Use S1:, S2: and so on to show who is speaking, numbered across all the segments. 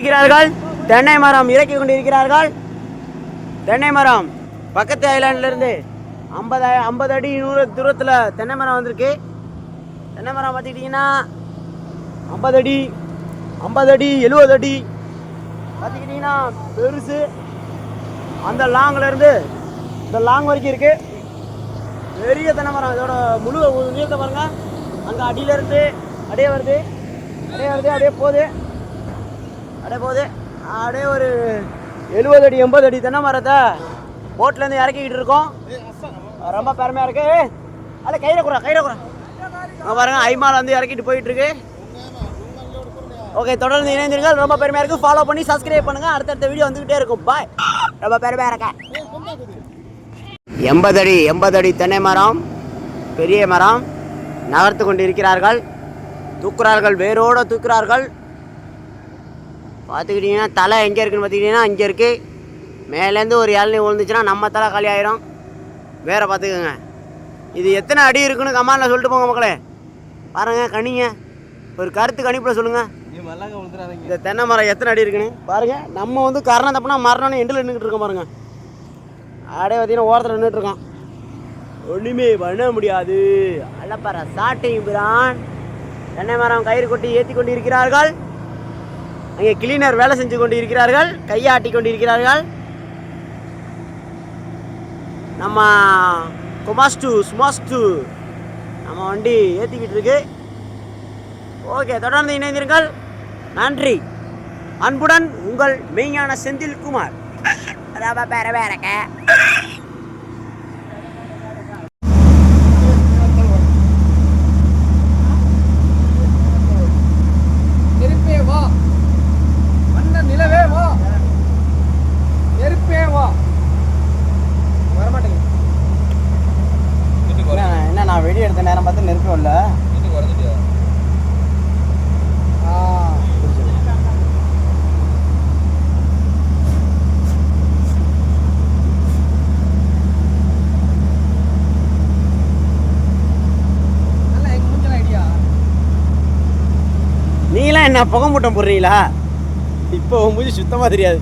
S1: இருக்கிறார்கள். தென்னை மரம் இறக்கி கொண்டிருக்கிறார்கள். தென்னை மரம் பக்கத்து ஐலாண்ட்லேருந்து ஐம்பது ஐம்பது அடி நூறு தூரத்தில் தென்னை மரம் வந்திருக்கு. தென்னை மரம் பார்த்துக்கிட்டிங்கன்னா ஐம்பது அடி ஐம்பது அடி எழுபது அடி. பார்த்துக்கிட்டிங்கன்னா பெருசு. அந்த லாங்கில் இருந்து இந்த லாங் வரைக்கும் இருக்குது பெரிய தென்னை மரம் இதோட முழு நீளத்தை பாருங்கள் அங்கே அடியிலேருந்து அப்படியே வருது. அப்படியே வருது அப்படியே போகுது. அப்படியே போகுது அப்படியே ஒரு எழுபது அடி எண்பது அடி தென்னை மரத்தை? போட்லேருந்து இறக்கிக்கிட்டு இருக்கோம். ரொம்ப பெருமையாக இருக்கு. அல்ல கையில் குறா கையில் குறா. பாருங்க ஐமால் வந்து இறக்கிட்டு போயிட்டுருக்கு. ஓகே தொடர்ந்து இணைந்திருங்கள். ரொம்ப பெருமையாக இருக்குது ஃபாலோ பண்ணி சப்ஸ்கிரைப் பண்ணுங்கள் அடுத்தடுத்த வீடியோ வந்துகிட்டே இருக்கும். பாய் ரொம்ப பெருமையாக இருக்கேன் எண்பது அடி எண்பது அடி தென்னை மரம் பெரிய மரம் நகர்த்து கொண்டு இருக்கிறார்கள் தூக்குறார்கள் வேரோடு தூக்குறார்கள். பார்த்துக்கிட்டிங்கன்னா தலை எங்கே இருக்குன்னு பார்த்துக்கிட்டிங்கன்னா இங்கே இருக்குது மேலேருந்து ஒரு இளநீ விழுந்துச்சுன்னா நம்ம தலை காலி ஆயிரும். வேற பார்த்துக்கோங்க. இது எத்தனை அடி இருக்குன்னு கமாண்டில் சொல்லிட்டு போங்க மக்களே. பாருங்க கனிங்க. ஒரு கருத்து கணிப்பில் சொல்லுங்கள் இந்த தென்னை மரம் எத்தனை அடி இருக்குன்னு? பாருங்கள் நம்ம வந்து கரணம் தப்புனா மரணம்னு எண்டில் நின்றுட்டு இருக்கோம் பாருங்கள் அப்படியே பார்த்தீங்கன்னா ஓரத்தில் நின்றுட்டு இருக்கோம். ஒன்றுமே பண்ண முடியாது. அல்லப்பற சாட்டையும் பிரான். தென்னை மரம் கயிறு கொட்டி ஏற்றி கொண்டு இருக்கிறார்கள் அங்கே கிளீனர் வேலை செஞ்சு கொண்டு இருக்கிறார்கள் கையாட்டி கொண்டு இருக்கிறார்கள் நம்ம குமாஸ்டு ஸ்மாஸ்டு நம்ம வண்டி ஏற்றிக்கிட்டு இருக்கு. ஓகே தொடர்ந்து இணைந்திருங்கள். நன்றி. அன்புடன் உங்கள் மெய்ஞான செந்தில் குமார் அதான் பேர எடுத்த நேரம் பார்த்து நெருக்கம் இல்லை நீங்களாம் என்ன புகை மூட்டம் போடுறீங்களா? இப்போ மூஞ்சி சுத்தமாக தெரியாது.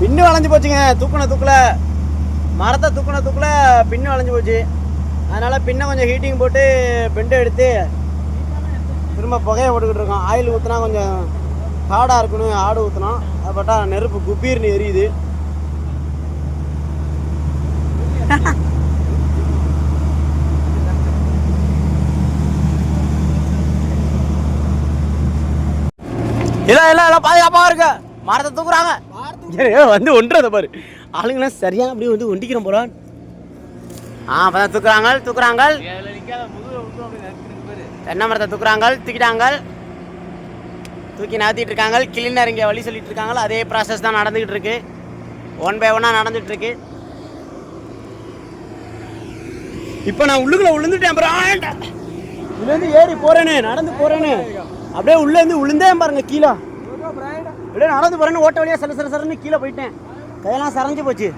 S1: பின்னு வளைஞ்சு போச்சுங்க. தூக்குன தூக்கல. மரத்தை தூக்குன தூக்கல பின்னு வளைஞ்சு போச்சு. அதனால் பின்ன கொஞ்சம் ஹீட்டிங் போட்டு பெண்டை எடுத்து திரும்ப புகையை போட்டுக்கிட்டு இருக்கோம். ஆயில் ஊற்றினா கொஞ்சம் ஹார்டாக இருக்கணும் ஆடு ஊற்றினோம் அதை பட்டா நெருப்பு குப்பீர்னு எரியுது. இல்லை இல்லை எல்லாம் பாதுகாப்பாக இருக்கு. மரத்தை தூக்குறாங்க. வந்து ஒன்றதை பாரு. ஆளுங்களாம் சரியாக அப்படியே வந்து ஒண்டிக்கிற போகிறான் ஆ அப்பதான் தூக்குறாங்க தூக்குறாங்க தென்னை மரத்தை தூக்குறாங்க தூக்கிட்டாங்க தூக்கி நகர்த்திட்டு இருக்காங்க கிளீனர் இங்கே வழி சொல்லிட்டு இருக்காங்க அதே ப்ராசஸ் தான் நடந்துகிட்டு இருக்கு. ஒன் பை ஒன்னாக நடந்துட்டு இருக்கு. இப்போ நான் உள்ளுக்குள்ள விழுந்துட்டேன் அப்புறம் இதுலேருந்து ஏறி போகிறேனே நடந்து போகிறேனே அப்படியே உள்ளேருந்து விழுந்தேன் பாருங்க கீழே. அப்படியே நடந்து போறேன்னு ஓட்ட வழியா சர சர சரன்னு கீழே போயிட்டேன். கையெல்லாம் சரைஞ்சு போச்சு.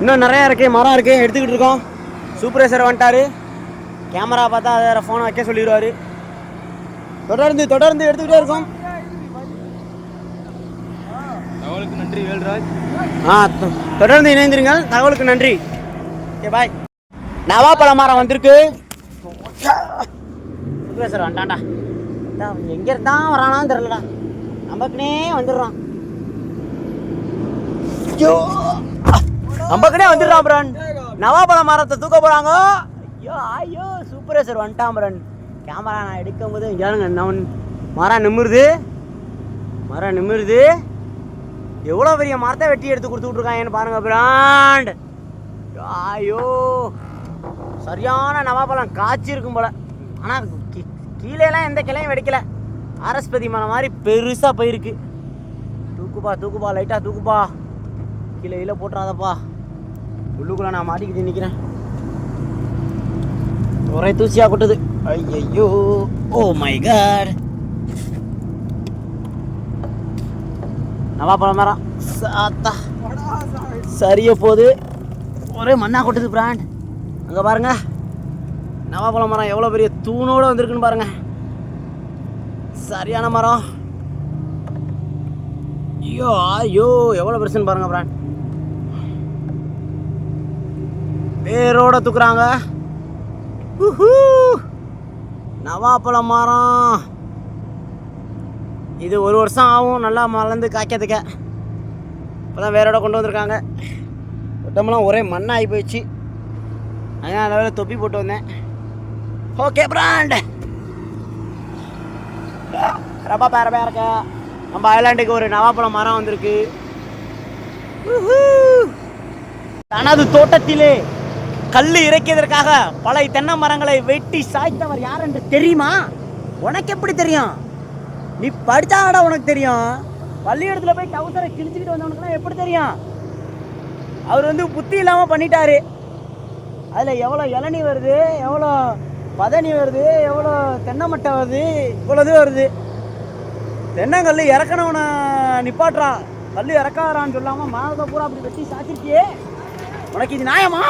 S1: இன்னும் நிறையா இருக்கு மரம் இருக்கு எடுத்துக்கிட்டு இருக்கோம். சூப்பர்வைசர் வந்துட்டாரு. கேமரா பார்த்தா வேற ஃபோனை வைக்க சொல்லிடுவாரு. தொடர்ந்து தொடர்ந்து எடுத்துக்கிட்டே இருக்கோம்.
S2: தகவலுக்கு நன்றி வேல்ராஜ்.
S1: ஆ தொடர்ந்து இணைந்திருங்கள். தகவலுக்கு நன்றி. ஓகே பாய் நவாப்பழ மரம் வந்திருக்கு. சூப்பர்வைசர் வந்துட்டான்டா. டா, அவன் எங்க இருந்தான் வரானான்னு தெரியலடா. நமக்குனே வந்துடுறான். ஐயோ! நமக்குனே வந்துடுறான் பிரன். நவாப்பழ மரத்தை தூக்க போறாங்க. ஐயோ ஐயோ சூப்பர்வைசர் வந்துட்டான் பிரன். கேமரா நான் எடுக்கும் போது யாருங்க நான் மரம் நிமிருது. மரம் நிமிருது. எவ்வளோ பெரிய மரத்தை வெட்டி எடுத்து கொடுத்துட்டு இருக்காங்கன்னு பாருங்க பிராண்ட் ஐயோ சரியான நவாப்பழம் காய்ச்சிருக்கும் போல. ஆனால் கீழேலாம் எந்த கிளையும் வெடிக்கல. அரஸ்பதி மலை மாதிரி பெருசாக போயிருக்கு. தூக்குப்பா தூக்குப்பா லைட்டாக தூக்குப்பா. கீழே கீழே போட்டுறாதப்பா. உள்ளுக்குள்ளே நான் மாட்டிக்கிட்டு நிற்கிறேன் ஒரே தூசியாக கொட்டுது. ஐயையோ oh ஓ மை காட் நவாப்பழம் மரம் சாத்தா. சரிய போகுது. ஒரே மண்ணா கொட்டுது பிராண்ட் அங்கே பாருங்க. நவாப்பழ மரம் எவ்வளோ பெரிய தூணோடு வந்திருக்குன்னு பாருங்கள் சரியான மரம். ஐயோ ஐயோ எவ்வளோ பெருசுன்னு பாருங்க பிரான் வேரோட தூக்குறாங்க. நவாப்பழ மரம். இது ஒரு வருஷம் ஆகும் நல்லா மலர்ந்து காய்க்கிறதுக்க. இப்போதான் வேரோட கொண்டு வந்திருக்காங்க. உடம்புலாம் ஒரே மண்ணாகி போயிடுச்சு. அதனால் நல்ல தொப்பி போட்டு வந்தேன். ஓகே பிராண்ட் ரொம்ப பேரப்பையாக இருக்க. நம்ம ஐலாண்டுக்கு ஒரு நவாப்பழம் மரம் வந்திருக்கு. தனது தோட்டத்திலே கல் இறக்கியதற்காக பல தென்னை மரங்களை வெட்டி சாய்த்தவர் யார் என்று தெரியுமா? உனக்கு எப்படி தெரியும்? நீ படிச்சாடா உனக்கு தெரியும். பள்ளியிடத்தில் போய் டவுசரை கிழிச்சுக்கிட்டு வந்தவனுக்குலாம் எப்படி தெரியும்? அவர் வந்து புத்தி இல்லாமல் பண்ணிட்டாரு. அதில் எவ்வளோ இளநி வருது எவ்வளோ பதனி வருது எவ்வளோ தென்னை மட்டை வருது இவ்வளோது வருது. தென்னங்கல் இறக்கணவனை நிப்பாட்டுறான் கல் இறக்காதான்னு சொல்லாமல் மரத்தை பூரா அப்படி வெட்டி சாத்திருக்கியே. உனக்கு இது நியாயமா?